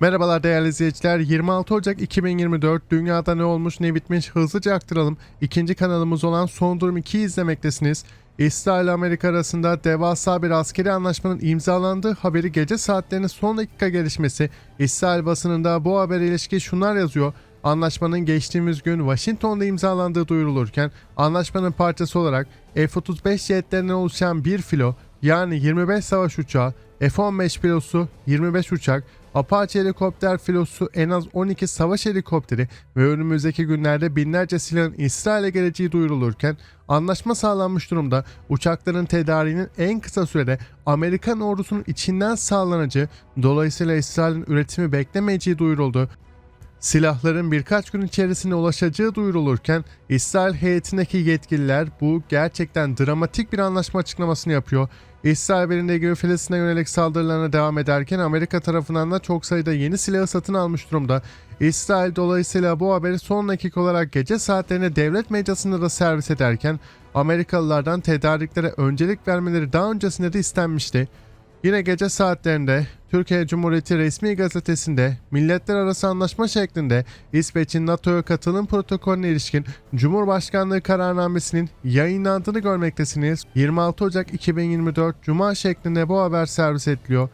Merhabalar değerli izleyiciler. 26 Ocak 2024 dünyada ne olmuş ne bitmiş hızlıca aktaralım. İkinci kanalımız olan Son Durum 2'yi izlemektesiniz. İsrail Amerika arasında devasa bir askeri anlaşmanın imzalandığı haberi gece saatlerinin son dakika gelişmesi. İsrail basınında bu habere ilişkin şunlar yazıyor. Anlaşmanın geçtiğimiz gün Washington'da imzalandığı duyurulurken anlaşmanın parçası olarak F-35 jetlerinden oluşan bir filo yani 25 savaş uçağı, F-15 filosu 25 uçak, Apache helikopter filosu en az 12 savaş helikopteri ve önümüzdeki günlerde binlerce silahın İsrail'e geleceği duyurulurken anlaşma sağlanmış durumda uçakların tedariğinin en kısa sürede Amerikan ordusunun içinden sağlanacağı dolayısıyla İsrail'in üretimi beklemeyeceği duyuruldu. Silahların birkaç gün içerisinde ulaşacağı duyurulurken İsrail heyetindeki yetkililer bu gerçekten dramatik bir anlaşma açıklamasını yapıyor. İsrail belirinde ilgili Filistin'e yönelik saldırılarına devam ederken Amerika tarafından da çok sayıda yeni silahı satın almış durumda. İsrail dolayısıyla bu haberi son dakika olarak gece saatlerinde devlet medyasında da servis ederken Amerikalılardan tedariklere öncelik vermeleri daha öncesinde de istenmişti. Yine gece saatlerinde Türkiye Cumhuriyeti resmi gazetesinde milletler arası anlaşma şeklinde İsveç'in NATO'ya katılım protokolüne ilişkin Cumhurbaşkanlığı kararnamesinin yayınlandığını görmektesiniz. 26 Ocak 2024 Cuma şeklinde bu haber servis ediliyor.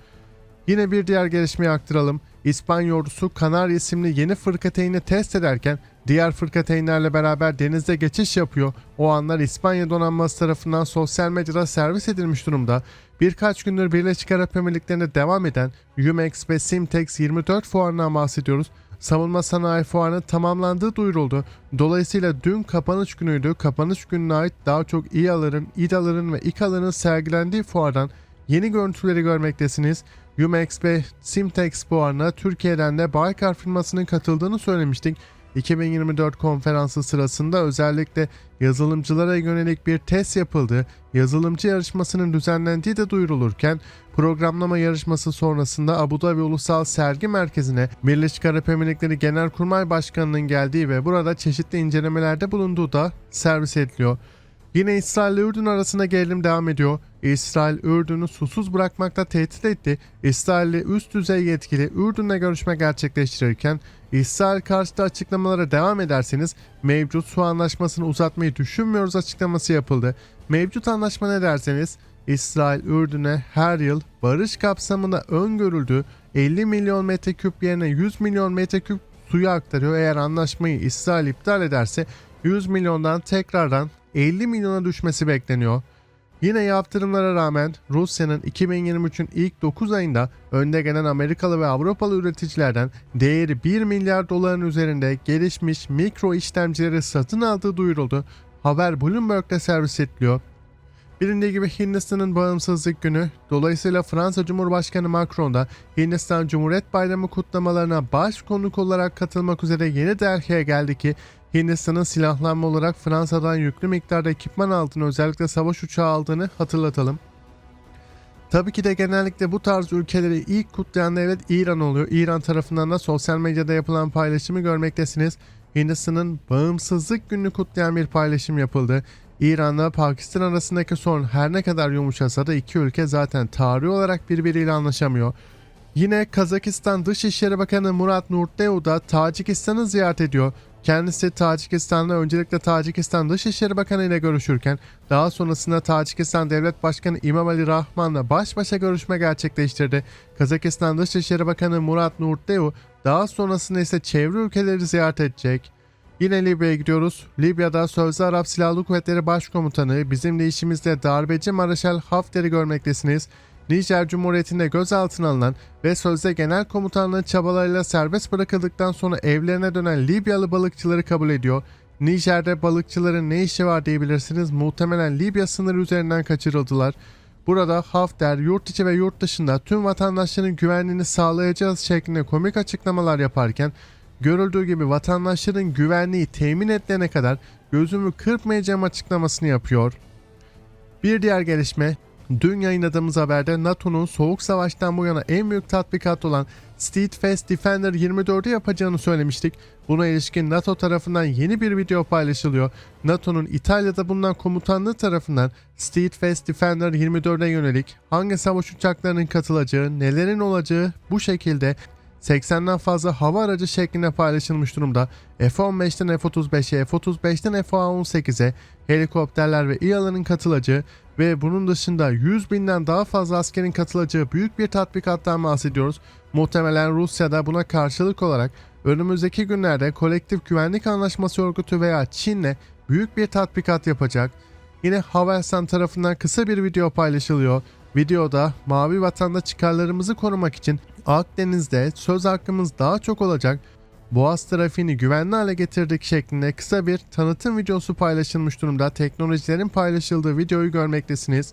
Yine bir diğer gelişmeyi aktaralım. İspanya ordusu Kanarya isimli yeni fırkateyni test ederken diğer fırkateynlerle beraber denizde geçiş yapıyor. O anlar İspanya donanması tarafından sosyal medyada servis edilmiş durumda. Birkaç gündür Birleşik Arap Emirlikleri'nde devam eden UMAX ve Simtex 24 fuarından bahsediyoruz. Savunma sanayi fuarının tamamlandığı duyuruldu. Dolayısıyla dün kapanış günüydü. Kapanış gününe ait daha çok İHA'ların, İDA'ların ve İKA'ların sergilendiği fuardan yeni görüntüleri görmektesiniz. UMAX ve Simtex fuarına Türkiye'den de Baykar firmasının katıldığını söylemiştik. 2024 konferansı sırasında özellikle yazılımcılara yönelik bir test yapıldı. Yazılımcı yarışmasının düzenlendiği de duyurulurken programlama yarışması sonrasında Abu Dhabi Ulusal Sergi Merkezi'ne Birleşik Arap Emirlikleri Genelkurmay Başkanı'nın geldiği ve burada çeşitli incelemelerde bulunduğu da servis ediliyor. Yine İsrail ile Ürdün arasında gerilim devam ediyor. İsrail, Ürdün'ü susuz bırakmakta tehdit etti. İsrailli üst düzey yetkili Ürdün'le görüşme gerçekleştirirken İsrail karşıtı açıklamalara devam ederseniz mevcut su anlaşmasını uzatmayı düşünmüyoruz açıklaması yapıldı. Mevcut anlaşma ne derseniz İsrail, Ürdün'e her yıl barış kapsamında öngörüldüğü 50 milyon metreküp yerine 100 milyon metreküp suyu aktarıyor. Eğer anlaşmayı İsrail iptal ederse 100 milyondan tekrardan 50 milyona düşmesi bekleniyor. Yine yaptırımlara rağmen Rusya'nın 2023'ün ilk 9 ayında önde gelen Amerikalı ve Avrupalı üreticilerden değeri 1 milyar doların üzerinde gelişmiş mikro işlemcileri satın aldığı duyuruldu. Haber Bloomberg'de servis ediliyor. Bilindiği gibi Hindistan'ın bağımsızlık günü, dolayısıyla Fransa Cumhurbaşkanı Macron da Hindistan Cumhuriyet Bayramı kutlamalarına baş konuk olarak katılmak üzere yeni Delhi'ye geldi ki Hindistan'ın silahlanma olarak Fransa'dan yüklü miktarda ekipman aldığını özellikle savaş uçağı aldığını hatırlatalım. Tabii ki de genellikle bu tarz ülkeleri ilk kutlayan devlet İran oluyor. İran tarafından da sosyal medyada yapılan paylaşımı görmektesiniz. Hindistan'ın bağımsızlık gününü kutlayan bir paylaşım yapıldı. İran'la Pakistan arasındaki sorun her ne kadar yumuşasa da iki ülke zaten tarihi olarak birbiriyle anlaşamıyor. Yine Kazakistan Dışişleri Bakanı Murat Nurtdeu da Tacikistan'ı ziyaret ediyor. Kendisi Tacikistan'la öncelikle Tacikistan Dışişleri Bakanı ile görüşürken daha sonrasında Tacikistan Devlet Başkanı İmamali Rahman'la baş başa görüşme gerçekleştirdi. Kazakistan Dışişleri Bakanı Murat Nurtdeu daha sonrasında ise çevre ülkeleri ziyaret edecek. Yine Libya'ya gidiyoruz. Libya'da Sözlü Arap Silahlı Kuvvetleri Başkomutanı bizimle işimizde darbeci Maraşal Hafter'i görmektesiniz. Nijer Cumhuriyeti'nde gözaltına alınan ve sözde genel komutanlığın çabalarıyla serbest bırakıldıktan sonra evlerine dönen Libyalı balıkçıları kabul ediyor. Nijer'de balıkçıların ne işi var diyebilirsiniz. Muhtemelen Libya sınırı üzerinden kaçırıldılar. Burada Hafter yurt içi ve yurt dışında tüm vatandaşların güvenliğini sağlayacağız şeklinde komik açıklamalar yaparken görüldüğü gibi vatandaşların güvenliği temin edilene kadar gözümü kırpmayacağım açıklamasını yapıyor. Bir diğer gelişme Dün yayınladığımız haberde NATO'nun soğuk savaştan bu yana en büyük tatbikat olan Steadfast Defender 24'ü yapacağını söylemiştik. Buna ilişkin NATO tarafından yeni bir video paylaşılıyor. NATO'nun İtalya'da bulunan komutanlığı tarafından Steadfast Defender 24'e yönelik hangi savaş uçaklarının katılacağı, nelerin olacağı bu şekilde 80'den fazla hava aracı şeklinde paylaşılmış durumda. F-15'ten F-35'e, F-35'ten F-18'e helikopterler ve İHA'ların katılacağı ve bunun dışında 100 binden daha fazla askerin katılacağı büyük bir tatbikattan bahsediyoruz. Muhtemelen Rusya'da buna karşılık olarak önümüzdeki günlerde kolektif güvenlik anlaşması örgütü veya Çin'le büyük bir tatbikat yapacak. Yine Havelsan tarafından kısa bir video paylaşılıyor. Videoda mavi vatanda çıkarlarımızı korumak için Akdeniz'de söz hakkımız daha çok olacak. Boğaz trafiğini güvenli hale getirdik şeklinde kısa bir tanıtım videosu paylaşılmış durumda. Teknolojilerin paylaşıldığı videoyu görmektesiniz.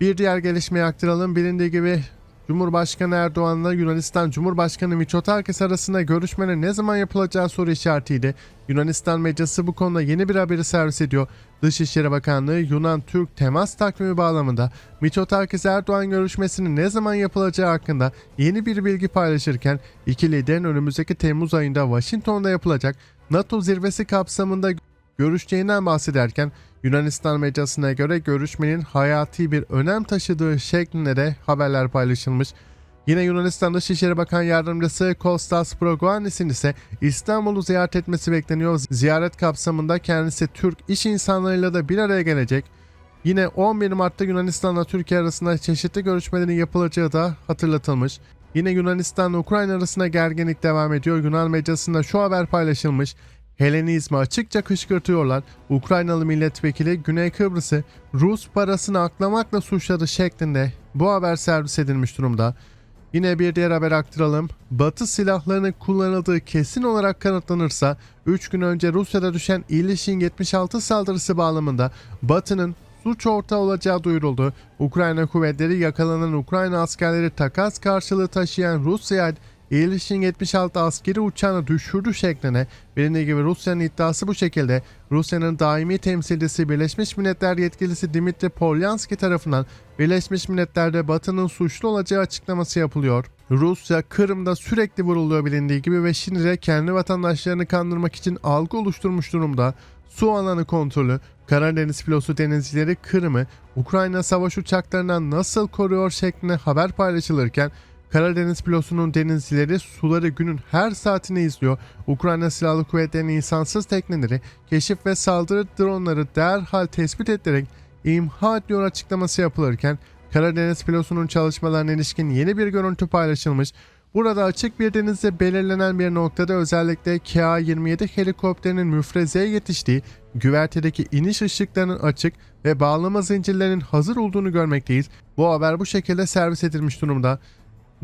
Bir diğer gelişmeyi aktaralım. Bilindiği gibi Cumhurbaşkanı Erdoğan'la Yunanistan Cumhurbaşkanı Mitsotakis arasında görüşmenin ne zaman yapılacağı soru işaretiydi. Yunanistan medyası bu konuda yeni bir haberi servis ediyor. Dışişleri Bakanlığı Yunan-Türk temas takvimi bağlamında Mitsotakis Erdoğan görüşmesinin ne zaman yapılacağı hakkında yeni bir bilgi paylaşırken iki liderin önümüzdeki Temmuz ayında Washington'da yapılacak NATO zirvesi kapsamında görüşeceğinden bahsederken Yunanistan medyasına göre görüşmenin hayati bir önem taşıdığı şeklinde de haberler paylaşılmış. Yine Yunanistan Dışişleri Bakan Yardımcısı Kostas Progoannis'in ise İstanbul'u ziyaret etmesi bekleniyor. Ziyaret kapsamında kendisi Türk iş insanlarıyla da bir araya gelecek. Yine 11 Mart'ta Yunanistan'la Türkiye arasında çeşitli görüşmelerin yapılacağı da hatırlatılmış. Yine Yunanistan Ukrayna arasında gerginlik devam ediyor. Yunan medyasında şu haber paylaşılmış. Helenizmi açıkça kışkırtıyorlar. Ukraynalı milletvekili Güney Kıbrıs'ı Rus parasını aklamakla suçladı şeklinde bu haber servis edilmiş durumda. Yine bir diğer haber aktaralım. Batı silahlarının kullanıldığı kesin olarak kanıtlanırsa 3 gün önce Rusya'da düşen İlişin 76 saldırısı bağlamında Batı'nın suç ortağı olacağı duyuruldu. Ukrayna kuvvetleri yakalanan Ukrayna askerleri takas karşılığı taşıyan Rusya'ya İlişin 76 askeri uçağını düşürdü şeklinde bilindiği gibi Rusya'nın iddiası bu şekilde Rusya'nın daimi temsilcisi Birleşmiş Milletler yetkilisi Dimitri Polyanski tarafından Birleşmiş Milletler'de Batı'nın suçlu olacağı açıklaması yapılıyor. Rusya Kırım'da sürekli vuruluyor bilindiği gibi ve şimdi de kendi vatandaşlarını kandırmak için algı oluşturmuş durumda. Su alanı kontrolü, Karadeniz filosu denizcileri Kırım'ı Ukrayna savaş uçaklarından nasıl koruyor şeklinde haber paylaşılırken Karadeniz pilosunun denizcileri suları günün her saatini izliyor. Ukrayna Silahlı Kuvvetleri'nin insansız tekneleri, keşif ve saldırı dronları derhal tespit edilerek imha ediyor açıklaması yapılırken Karadeniz pilosunun çalışmalarına ilişkin yeni bir görüntü paylaşılmış. Burada açık bir denizde belirlenen bir noktada özellikle KA-27 helikopterinin müfrezeye yetiştiği, güvertedeki iniş ışıklarının açık ve bağlama zincirlerinin hazır olduğunu görmekteyiz. Bu haber bu şekilde servis edilmiş durumda.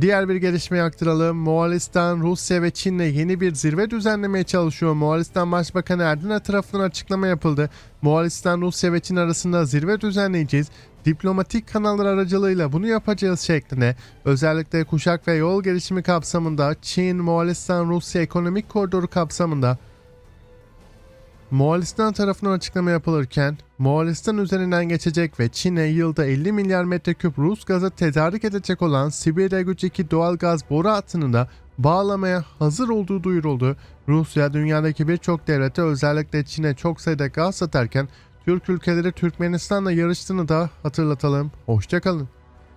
Diğer bir gelişmeyi aktaralım. Moğolistan, Rusya ve Çin'le yeni bir zirve düzenlemeye çalışıyor. Moğolistan Başbakanı Erdinç tarafından açıklama yapıldı. Moğolistan, Rusya ve Çin arasında zirve düzenleyeceğiz. Diplomatik kanallar aracılığıyla bunu yapacağız şeklinde. Özellikle kuşak ve yol gelişimi kapsamında Çin, Moğolistan, Rusya ekonomik koridoru kapsamında Moğolistan tarafından açıklama yapılırken, Moğolistan üzerinden geçecek ve Çin'e yılda 50 milyar metreküp Rus gazı tedarik edecek olan Sibirya Güç 2 doğal gaz boru hattını da bağlamaya hazır olduğu duyuruldu. Rusya dünyadaki birçok devlete özellikle Çin'e çok sayıda gaz satarken Türk ülkeleri Türkmenistan'la yarıştığını da hatırlatalım. Hoşçakalın.